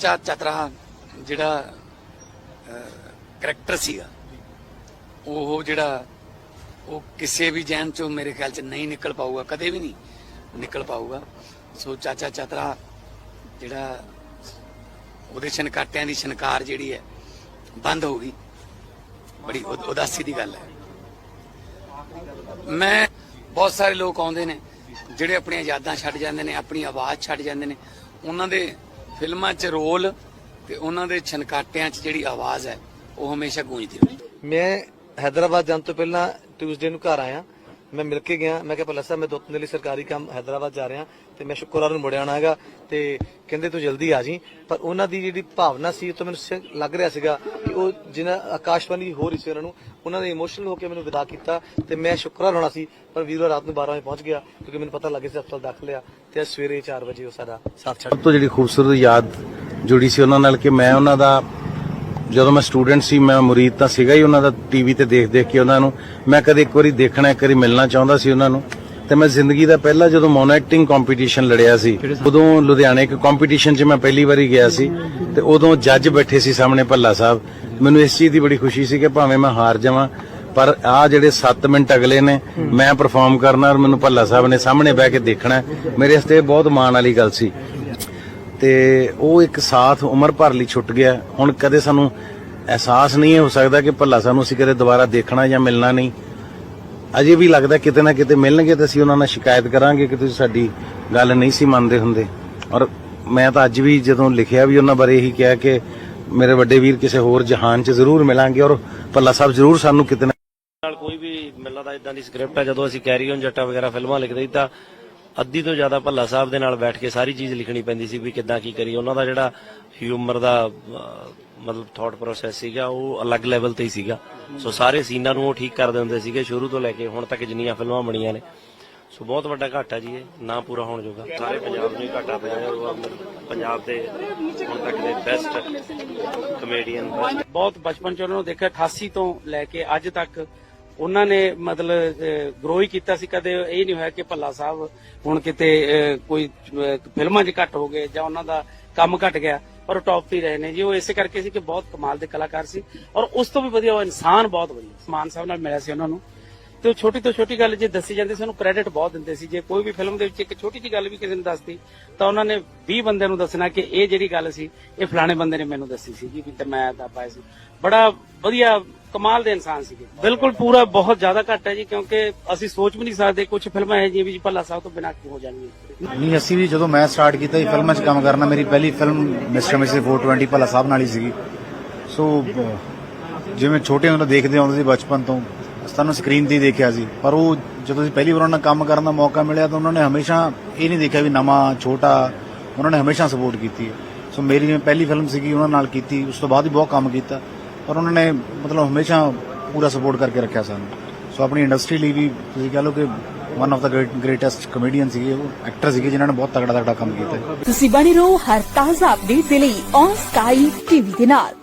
ਚਾ ਚਤਰਾ ਜਿਹੜਾ ਕਰੈਕਟਰ ਸੀਗਾ, ਉਹ ਜਿਹੜਾ, ਉਹ ਕਿਸੇ ਵੀ ਜੈਨ ਚੋਂ ਮੇਰੇ ਖਿਆਲ ਚ ਨਹੀਂ ਨਿਕਲ ਪਾਊਗਾ, ਕਦੇ ਵੀ ਨਹੀਂ ਨਿਕਲ ਪਾਊਗਾ। ਸੋ ਚਾਚਾ ਚਤਰਾ ਜਿਹੜਾ ਉਹਦੇ ਛਨਕਾਟਿਆਂ ਦੀ ਛਨਕਾਰ ਜਿਹੜੀ ਹੈ, ਬੰਦ ਹੋ ਗਈ। ਬੜੀ ਉਦਾਸੀ ਦੀ ਗੱਲ ਹੈ। ਮੈਂ ਬਹੁਤ ਸਾਰੇ ਲੋਕ ਆਉਂਦੇ ਨੇ, ਜਿਹੜੇ ਆਪਣੀਆਂ ਯਾਦਾਂ ਛੱਡ ਜਾਂਦੇ ਨੇ, ਆਪਣੀ ਆਵਾਜ਼ ਛੱਡ ਜਾਂਦੇ ਨੇ, ਉਹਨਾਂ ਦੇ ਫਿਲਮਾਂ 'ਚ ਰੋਲ ਤੇ ਉਹਨਾਂ ਦੇ ਛਨਕਾਟਿਆਂ 'ਚ ਜਿਹੜੀ ਆਵਾਜ਼ ਹੈ, ਉਹ ਹਮੇਸ਼ਾ ਗੂੰਜਦੀ ਰਹੀ ਮੈਂ ਹੈਦਰਾਬਾਦ ਜਾਣ ਤੋਂ ਪਹਿਲਾਂ ਟਿਊਜ਼ਡੇ ਨੂੰ ਘਰ ਆਇਆ। ਮੈਂ ਮਿਲ ਕੇ ਗਿਆ। ਮੈਂ ਕਿਹਾ ਭੱਲਾ ਸਾਹਿਬ, ਮੈਂ ਦੋ ਤਿੰਨ ਦਿਨ ਲਈ ਸਰਕਾਰੀ ਕੰਮ ਹੈਦਰਾਬਾਦ ਜਾ ਰਿਹਾ ਤੇ ਮੈਂ ਸ਼ੁੱਕਰਵਾਰ ਨੂੰ ਮੁੜਿਆ ਆਉਣਾ ਹੈਗਾ ਤੇ ਕਹਿੰਦੇ ਤੂੰ ਜਲਦੀ ਆ ਜੀ। ਪਰ ਉਹਨਾਂ ਦੀ ਜਿਹੜੀ ਭਾਵਨਾ ਸੀ, ਉਹ ਤਾਂ ਮੈਨੂੰ ਸ- ਲੱਗ ਰਿਹਾ ਸੀਗਾ ਕਿ ਉਹ ਜਿਹਨਾਂ ਆਕਾਸ਼ਵਾਣੀ ਹੋ ਰਹੀ ਸੀ ਉਹਨਾਂ ਨੂੰ, ਉਹਨਾਂ ਨੇ ਇਮੋਸ਼ਨਲ ਹੋ ਕੇ ਮੈਨੂੰ ਵਿਦਾ ਕੀਤਾ ਤੇ ਮੈਂ ਸ਼ੁੱਕਰਵਾਰ ਹੋਣਾ ਸੀ, ਪਰ ਵੀਰਵਾਰ ਰਾਤ ਨੂੰ 12 ਵਜੇ ਪਹੁੰਚ ਗਿਆ ਕਿਉਂਕਿ ਮੈਨੂੰ ਪਤਾ ਲੱਗਿਆ ਸੀ ਹਸਪਤਾਲ ਦਾਖਲ ਆ ਤੇ ਅੱਜ ਸਵੇਰੇ 4 ਵਜੇ ਉਹ ਸਾਡਾ ਸਾਥ ਛੱਡ ਤੋਂ ਜਿਹੜੀ ਖੂਬਸੂਰਤ ਯਾਦ ਜੁੜੀ ਸੀ ਉਹਨਾਂ ਨਾਲ ਕਿ ਮੈਂ ਉਹਨਾਂ ਦਾ ਜਦੋਂ ਮੈਂ ਸਟੂਡੈਂਟ ਸੀ ਮੈਂ ਮੁਰੀਦ ਤਾਂ ਸੀਗਾ ਹੀ ਉਹਨਾਂ ਦਾ ਟੀਵੀ ਤੇ ਦੇਖ ਦੇਖ ਕੇ ਉਹਨਾਂ ਨੂੰ। ਮੈਂ ਕਦੇ ਇੱਕ ਵਾਰੀ ਦੇਖਣਾ ਇੱਕ ਵਾਰੀ ਮਿਲਣਾ ਚਾਹੁੰਦਾ ਸੀ ਉਹਨਾਂ ਨੂੰ। ਤੇ ਮੈਂ ਜ਼ਿੰਦਗੀ ਦਾ ਪਹਿਲਾ ਜਦੋਂ ਮੋਨੋ ਐਕਟਿੰਗ ਕੰਪੀਟੀਸ਼ਨ ਲੜਿਆ ਸੀ ਉਦੋਂ ਲੁਧਿਆਣੇ ਇੱਕ ਕੰਪੀਟੀਸ਼ਨ 'ਚ ਮੈਂ ਪਹਿਲੀ ਵਾਰੀ ਗਿਆ ਸੀ। ਤੇ ਉਦੋਂ ਜੱਜ ਬੈਠੇ ਸੀ ਸਾਹਮਣੇ ਭੱਲਾ ਸਾਹਿਬ। ਮੈਨੂੰ ਇਸ ਚੀਜ਼ ਦੀ ਬੜੀ ਖੁਸ਼ੀ ਸੀ ਕਿ ਭਾਵੇਂ ਮੈਂ ਹਾਰ ਜਾਵਾਂ ਪਰ ਆ ਜਿਹੜੇ 7 ਮਿੰਟ ਅਗਲੇ ਨੇ ਮੈਂ ਪਰਫਾਰਮ ਕਰਨਾ ਔਰ ਮੈਨੂੰ ਭੱਲਾ ਸਾਹਿਬ ਨੇ ਸਾਹਮਣੇ ਬਹਿ ਕੇ ਦੇਖਣਾ। ਮੇਰੇ ਵਾਸਤੇ ਬਹੁਤ ਮਾਣ ਵਾਲੀ ਗੱਲ ਸੀ। ਤੇ ਉਹ ਇੱਕ ਸਾਥ ਉਮਰ ਭਰ ਲਈ ਛੁੱਟ ਗਿਆ। ਹੁਣ ਕਦੇ ਸਾਨੂੰ ਅਹਿਸਾਸ ਨਹੀਂ ਹੋ ਸਕਦਾ ਕਿ ਭੱਲਾ ਸਾਨੂੰ ਅਸੀਂ ਕਦੇ ਦੁਬਾਰਾ ਦੇਖਣਾ ਜਾਂ ਮਿਲਣਾ ਨਹੀਂ। ਅਜੇ ਵੀ ਲੱਗਦਾ ਕਿਤੇ ਨਾ ਕਿਤੇ ਮਿਲਣਗੇ ਤੇ ਅਸੀਂ ਉਹਨਾਂ ਨਾਲ ਸ਼ਿਕਾਇਤ ਕਰਾਂਗੇ ਕਿ ਤੁਸੀਂ ਸਾਡੀ ਗੱਲ ਨਹੀਂ ਸੀ ਮੰਨਦੇ ਹੁੰਦੇ। ਔਰ ਮੈਂ ਤਾਂ ਅੱਜ ਵੀ ਜਦੋਂ ਲਿਖਿਆ ਵੀ ਉਹਨਾਂ ਬਾਰੇ ਇਹੀ ਕਿਹਾ ਕਿ ਮੇਰੇ ਵੱਡੇ ਵੀਰ ਕਿਸੇ ਹੋਰ ਜਹਾਨ 'ਚ ਜ਼ਰੂਰ ਮਿਲਾਂਗੇ ਔਰ ਭੱਲਾ ਸਾਹਿਬ ਜ਼ਰੂਰ ਸਾਨੂੰ ਕਿਤੇ ਨਾ ਨਾਲ ਕੋਈ ਵੀ ਮਿਲਦਾ ਦਾ ਇਦਾਂ ਦੀ ਸਕ੍ਰਿਪਟ ਹੈ ਜਦੋਂ ਅਸੀਂ ਕੈਰੀ ਔਨ ਜੱਟਾ ਵਗੈਰਾ ਫਿਲਮਾਂ ਲਿਖਦੇ ਤਾਂ ਅੱਧੀ ਤੋਂ ਜ਼ਿਆਦਾ ਭੱਲਾ ਸਾਹਿਬ ਦੇ ਨਾਲ ਬੈਠ ਕੇ ਸਾਰੀ ਚੀਜ਼ ਲਿਖਣੀ ਪੈਂਦੀ ਸੀ ਵੀ ਕਿੱਦਾਂ ਕੀ ਕਰੀਏ। ਉਹਨਾਂ ਦਾ ਜਿਹੜਾ ਹਿਊਮਰ ਦਾ ਮਤਲਬ ਥਾਟ ਪ੍ਰੋਸੈਸ ਸੀਗਾ ਉਹ ਅਲੱਗ ਲੈਵਲ ਤੇ ਹੀ ਸੀਗਾ। ਸੋ ਸਾਰੇ ਸੀਨਾਂ ਨੂੰ ਉਹ ਠੀਕ ਕਰਦੇ ਹੁੰਦੇ ਸੀਗੇ ਸ਼ੁਰੂ ਤੋਂ ਲੈ ਕੇ ਹੁਣ ਤੱਕ ਜਿੰਨੀਆਂ ਫਿਲਮਾਂ ਬਣੀਆਂ ਨੇ। ਸੋ ਬਹੁਤ ਵੱਡਾ ਘਾਟਾ ਜੀ ਇਹ ਨਾ ਪੂਰਾ ਹੋਣ ਜੋਗਾ। ਸਾਰੇ ਪੰਜਾਬ ਨੂੰ ਹੀ ਘਾਟਾ ਪਿਆ ਹੈ ਉਹ ਪੰਜਾਬ ਦੇ ਹੁਣ ਤੱਕ ਦੇ ਬੈਸਟ ਕਮੇਡੀਅਨ ਬਹੁਤ ਬਚਪਨ ਚ ਉਹਨਾਂ ਨੂੰ ਦੇਖਿਆ 88 ਤੋਂ ਲੈ ਕੇ ਅੱਜ ਤੱਕ ਉਹਨਾਂ ਨੇ ਮਤਲਬ ਗਰੋ ਹੀ ਕੀਤਾ ਸੀ, ਕਦੇ ਇਹ ਨਹੀਂ ਹੋਇਆ ਕਿ ਭੱਲਾ ਸਾਹਿਬ ਹੁਣ ਕਿਤੇ ਕੋਈ ਫਿਲਮਾਂ 'ਚ ਘੱਟ ਹੋ ਗਏ ਜਾਂ ਉਹਨਾਂ ਦਾ ਕੰਮ ਘਟ ਗਿਆ, ਪਰ ਉਹ ਟੌਪ ਤੇ ਰਹੇ ਨੇ ਜੀ। ਉਹ ਇਸੇ ਕਰਕੇ ਸੀ ਕਿ ਬਹੁਤ ਕਮਾਲ ਦੇ ਕਲਾਕਾਰ ਸੀ ਔਰ ਉਸ ਤੋਂ ਵੀ ਵਧੀਆ ਉਹ ਇਨਸਾਨ ਬਹੁਤ ਵਧੀਆ ਮਾਨ ਸਾਹਿਬ ਨਾਲ ਮਿਲਿਆ ਸੀ ਉਹਨਾਂ ਨੂੰ। ਤੇ ਉਹ ਛੋਟੀ ਤੋਂ ਛੋਟੀ ਗੱਲ ਜੇ ਦੱਸੀ ਜਾਂਦੀ ਸੀ ਉਹਨੂੰ ਕ੍ਰੈਡਿਟ ਬਹੁਤ ਦਿੰਦੇ ਸੀ। ਜੇ ਕੋਈ ਵੀ ਫਿਲਮ ਦੇ ਵਿੱਚ ਇੱਕ ਛੋਟੀ ਜਿਹੀ ਗੱਲ ਵੀ ਕਿਸੇ ਨੇ ਦੱਸਦੀ ਤਾਂ ਉਹਨਾਂ ਨੇ 20 ਬੰਦਿਆਂ ਨੂੰ ਦੱਸਣਾ ਕਿ ਇਹ ਜਿਹੜੀ ਗੱਲ ਸੀ, ਇਹ ਫਲਾਣੇ ਬੰਦੇ ਨੇ ਮੈਨੂੰ ਦੱਸੀ ਸੀ ਜੀ, ਵੀ ਤੇ ਮੈਂ ਤਾਂ ਪਾਇਆ ਸੀ। ਬੜਾ ਵਧੀਆ ਕਮਾਲ ਦੇ ਇਨਸਾਨ ਸੀਗੇ। ਬਿਲਕੁਲ ਪੂਰਾ ਬਹੁਤ ਜ਼ਿਆਦਾ ਘੱਟ ਹੈ ਜੀ, ਕਿਉਂਕਿ ਅਸੀਂ ਸੋਚ ਵੀ ਨਹੀਂ ਸਕਦੇ ਕੁਝ ਫਿਲਮਾਂ ਇਹ ਜਿਹੀਆਂ ਵੀ ਜੀ ਭੱਲਾ ਸਾਹਿਬ ਤੋਂ ਬਿਨਾਂ ਕੀ ਹੋ ਜਾਣਗੀਆਂ। ਨਹੀਂ, ਅਸੀਂ ਵੀ ਜਦੋਂ ਮੈਂ ਸਟਾਰਟ ਕੀਤਾ ਸੀ ਫਿਲਮਾਂ 'ਚ ਕੰਮ ਕਰਨਾ, ਮੇਰੀ ਪਹਿਲੀ film mister missus 420 Bhalla Sahib ਨਾਲ ਹੀ ਸੀਗੀ। ਸੋ ਜਿਵੇਂ ਛੋਟੇ ਹੁੰਦੇ ਦੇਖਦੇ ਆਉਂਦੇ ਸੀ ਬਚਪਨ ਤੋਂ ਸਾਨੂੰ ਸਕਰੀਨ ਤੇ ਦੇਖਿਆ ਸੀ। ਪਰ ਉਹ ਜਦੋਂ ਅਸੀਂ ਪਹਿਲੀ ਵਾਰ ਉਹਨਾਂ ਨਾਲ ਕੰਮ ਕਰਨ ਦਾ ਮੌਕਾ ਮਿਲਿਆ, ਤਾਂ ਉਹਨਾਂ ਨੇ ਹਮੇਸ਼ਾ ਇਹ ਨਹੀਂ ਦੇਖਿਆ ਵੀ ਨਵਾਂ, ਛੋਟਾ, ਉਹਨਾਂ ਨੇ ਹਮੇਸ਼ਾ ਸਪੋਰਟ ਕੀਤੀ ਸੋ ਮੇਰੀ ਜਿਵੇਂ ਪਹਿਲੀ ਫਿਲਮ ਸੀਗੀ, ਉਹਨਾਂ ਨਾਲ ਕੀਤੀ, ਉਸ ਤੋਂ ਬਾਅਦ ਵੀ ਬਹੁਤ ਕੰਮ ਕੀਤਾ। ਔਰ ਉਹਨਾਂ ਨੇ ਮਤਲਬ ਹਮੇਸ਼ਾ ਪੂਰਾ ਸਪੋਰਟ ਕਰਕੇ ਰੱਖਿਆ ਸਾਨੂੰ। ਸੋ ਆਪਣੀ ਇੰਡਸਟਰੀ ਲਈ ਵੀ ਤੁਸੀਂ ਕਹ ਲਓ ਕਿ ਵਨ ਆਫ ਦਾ ਗ੍ਰੇਟੈਸਟ ਕਮੇਡੀਅਨ ਸੀਗੇ ਉਹ ਐਕਟਰ ਸੀਗੇ ਜਿਨ੍ਹਾਂ ਨੇ ਬਹੁਤ ਤਗੜਾ ਤਗੜਾ ਕੰਮ ਕੀਤਾ। ਤੁਸੀਂ ਬਣੇ ਰਹੋ ਹਰ ਤਾਜ਼ਾ ਅਪਡੇਟ ਦੇ ਲਈ ਔਨ ਸਕਾਈ ਟੀਵੀ ਦੇ ਨਾਲ।